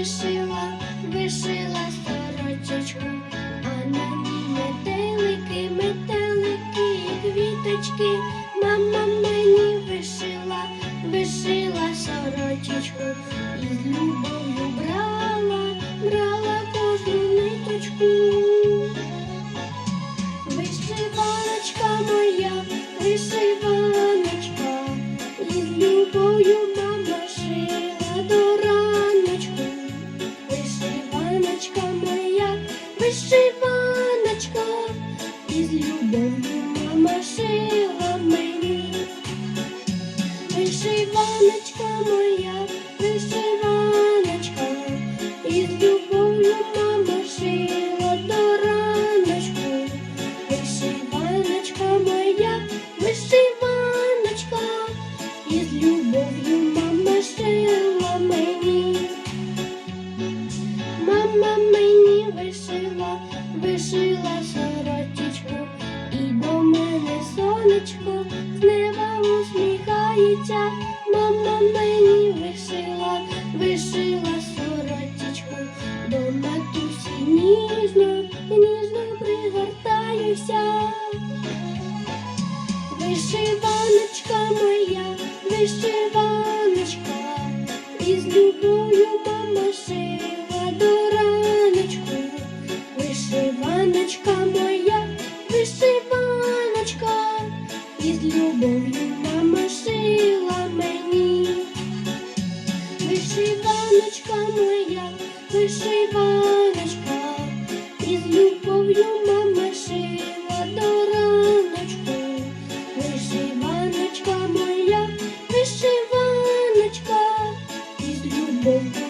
вишила, вишила сорочечку, а на ній метелики, метелики квіточки. Вишиваночка, Іваночка із любов'ю вишила, вишила сорочечку, і до мене сонечко з неба усміхається. Мама мені вишила, вишила сорочечку, до матусі ніжно, ніжно пригортаюся. Вишиваночка моя, вишиваночка, і з любов'ю мама шила Вишиваночка моя, вишиваночка, із любов'ю мама шила до раночку, вишиваночка моя, вишиваночка, із любов'ю.